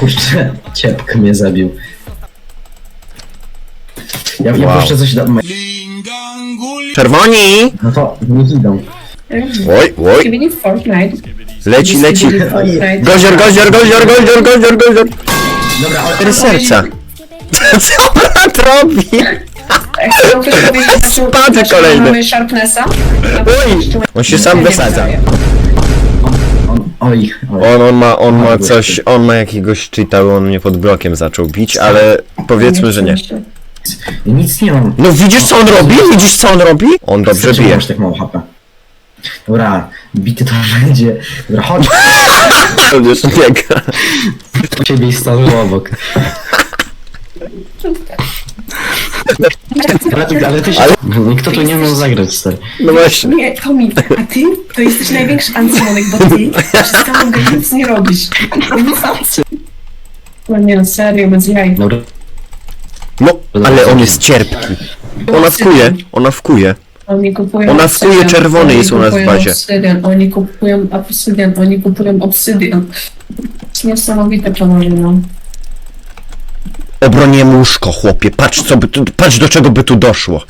Kurczę, ciepk mnie zabił. Ja, Wow. puszczę coś do... Czerwoni! No to niech idą. Oj, oj, Skibidi Fortnite. leci, leci. Skibidi Fortnite. Gozior, gozior, gozior, gozior, gozior, gozior. Dobra, ale Cztery serca. Co brat robi? Jak chciał ktoś powiedzieć, dlaczego- Spadł kolejny. mamy Sharpnessa? Oj, on się sam wysadza. On... Oj, oj. On, on ma, on ma coś, on ma jakiegoś cheata, on mnie pod blokiem zaczął bić, ale powiedzmy, że nie. Nic nie mam. No widzisz co on robi? Widzisz co on robi? On dobrze Dlaczego bije. masz tak mało HP? Dobra, bity to będzie. Dobra, chodź biega. do ciebie i stanął obok. Ale, ty- ale ty się... Kto tu nie miał zagrać, stary? No właśnie. Nie, Tomi, a ty to jesteś największy antymonek, bo ty przez całą grę nic nie robisz. No nie, no serio, bez jaj. Dobra, No, ale on jest cierpki. Ona wkuje, ona wkuje. Oni kupują Ona wkuje obsydian, czerwony oni jest u nas w kupują bazie. Obsydian, oni kupują obsydian, oni kupują obsydian. To jest niesamowite panowie, no. Obroniłem łóżko, chłopie. Patrz, co by tu, patrz do czego by tu doszło.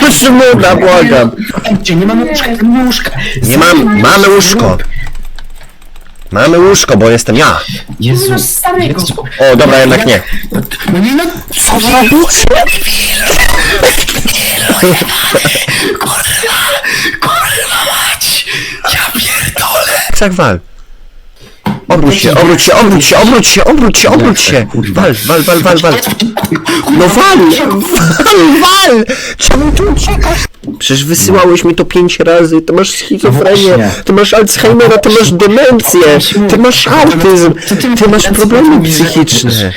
Proszę muda, błagam. Nie mamy łóżka, nie mamy łóżka. Nie mam, mamy łóżko. Mamy łóżko, bo jestem ja. Jezu. masz starego. Jezu. O, dobra, jednak nie. No nie no, co za Tak wal. Obróć się, obróć się, obróć się, obróć się, obróć się, obróć się. Wal, wal, wal, wal, wal. No wal, wal, wal. Czemu tu uciekasz? Przecież wysyłałeś mi to pięć razy, ty masz schizofrenię, Właśnie. ty masz Alzheimera, ty masz demencję, ty masz autyzm, ty masz problemy psychiczne.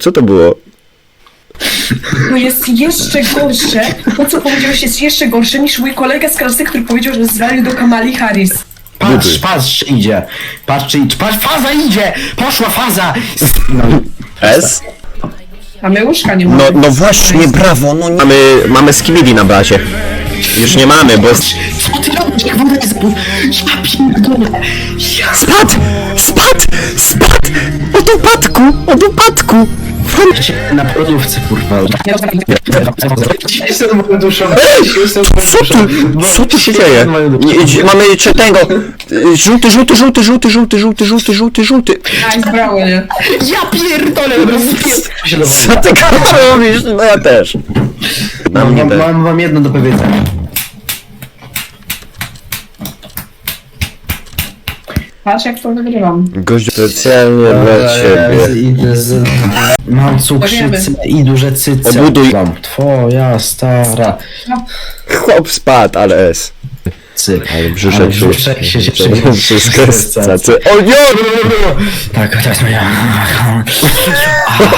Co to było? To jest jeszcze gorsze. To, co powiedziałeś, jest jeszcze gorsze niż mój kolega z klasy, który powiedział, że zwalił do Kamali Harris. Patrz, patrz, idzie. Patrz, idzie. Patrz, faza idzie! Poszła faza! No, S? A my łóżka nie No, mamy. no właśnie, brawo, no nie. Mamy, mamy skibidi na bazie. Już nie mamy, bo... jest- co ty robisz? Jak woda jest... Ja pierdolę! Ja... Spadł! Spadł! Spadł! Od upadku! Od upadku! Cię na lodówce, kurwa. Jestem moją duszą. Jestem Co tu? Co tu się dzieje? Nie, mamy jeszcze tego. y, Żółty, żółty, żółty, żółty, żółty, żółty, żółty, żółty, żółty. Nice, brawo, nie? Ja pierdolę! Rozpier... Co ty robisz? No ja też. Na mnie Mam, też. mam wam jedno do powiedzenia. Patrz, jak to wygrywam. Gość specjalnie dla ciebie. Idę z... Mam cukrzycę i duże cyce. Obuduj. Mam. Twoja stara. Chłop spadł, ale S. Cyk. Ale brzuszek Ale się... brzuszek się- się- Wszystko jest cacy. O nie! Tak, teraz moja...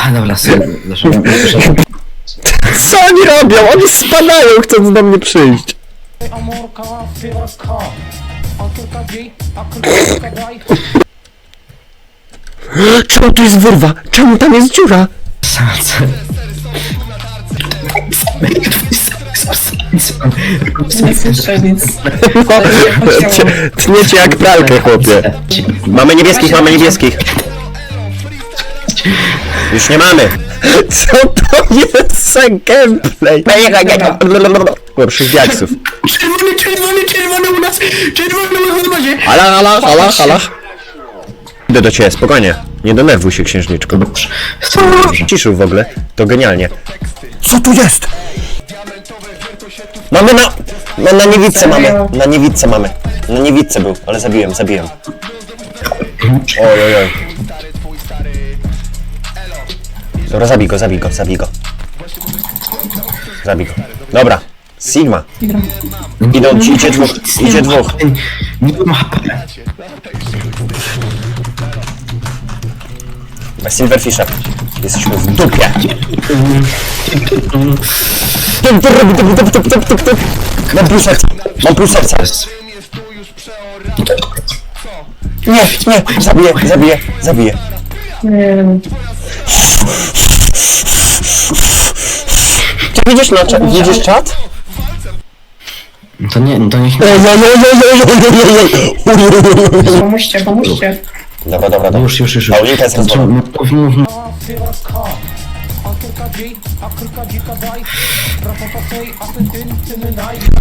A, dobra, sobie. Co oni robią? Oni spadają, chcąc do mnie przyjść. Amorka, Fiorka, Czemu tu jest wyrwa? Czemu tam jest dziura? Nie słyszę nic. Cie- Tniecie jak pralkę, chłopie. Mamy niebieskich, mamy niebieskich. Już nie mamy. Co to jest za gameplay? Gorszych diaksów. Czerwony, czerwony, nas w bazie! Hala, hala, hala. Idę do ciebie, spokojnie. Nie denerwuj się, księżniczko. Ciszył w ogóle. To genialnie. Co tu jest? Mamy na... Na, na niewidce mamy. Na niewidce mamy. Na niewidce był, ale zabiłem, zabiłem. Oj, oj, oj. Dobra, zabij go, zabij go, zabij go. Zabij go. Dobra. Sigma. Idą ci, idzie dwóch, idzie dwóch. Nie mam HP. Silverfisha. Jesteśmy w dupie. Mam pół serca. Mam pół serca. Nie, nie, zabiję, zabiję, zabiję. Nie, Ty widzisz na cza- widzisz czat? To nie, to niech... Pomóżcie, pomóżcie. Dobra, dobra, dobra. Już, już, już. już. Paulinka jest rozwoju. Mów, mów, mów.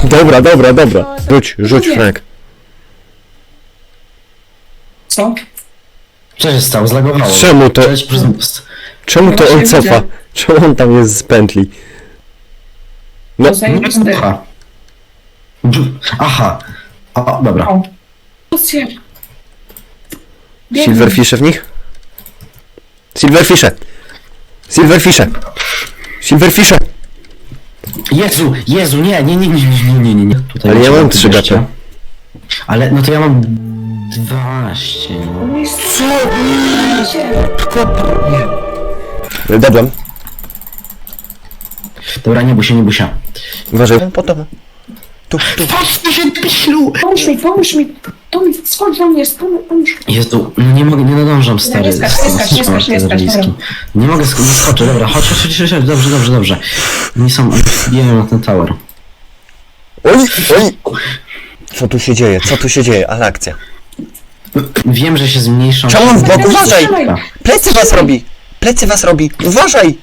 Dobra, dobra, dobra. Rzuć, rzuć Frank. Co? Co się stało? Zlagowało. Czemu to, Cześć, przez- czemu to on cofa? Czemu on tam jest z pętli? No, To zajebiste. Słucha. Aha. O, dobra. O. Lucja. Biegnij. Silverfishe w nich? Silverfishe! Silverfishe! Silverfishe! Jezu, Jezu, nie, nie, nie, nie, nie, nie, nie, nie. Tutaj Ale ja mam 3 20. gaty. Ale, no to ja mam 12, no. Co? Dedłem. Dobra, nie bój się, nie bój się. Uważaj. Potem. Tu, tu. Patrz, ty się piślu! Pomóż mi, pomóż mi. To mi, skąd on jest? Pomóż, pomóż. Jezu, no nie mogę, nie nadążam, stary. nie skacz, nie skacz, nie skacz, nie skacz, dobra. Nie mogę, sk- nie skoczę, dobra, chodź, chodź, chodź, chodź, dobrze, dobrze, dobrze. Nie są, bijają na ten tower. Oj, oj! Co tu się dzieje? Co tu się dzieje? Ale akcja. Wiem, że się zmniejszą. Czemu on w bok? Uważaj! Plecy was robi! Plecy was robi! Uważaj!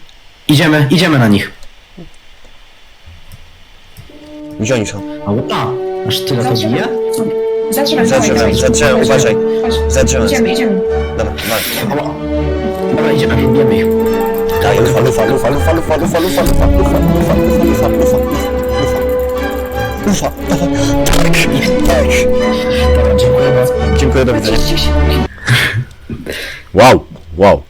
Idziemy, idziemy na nich. Oni są? Ała, aż tyle to Za bije? drzewem. Za drzewem, Za dawaj, drzewem, dawaj. za drzewem, uważaj. Chodź. Za drzewem. Idziemy, idziemy. Dobra, walcz. Ała. Dobra, idziemy, bijemy ich. Daj, lufa, lufa, lufa, lufa, lufa, lufa, lufa, lufa, lufa, lufa, lufa, lufa, lufa, lufa. Lufa, dawaj. Tak, Dobra, dziękuję bardzo. Dziękuję, do widzenia. Patrzcie się. Wow, wow.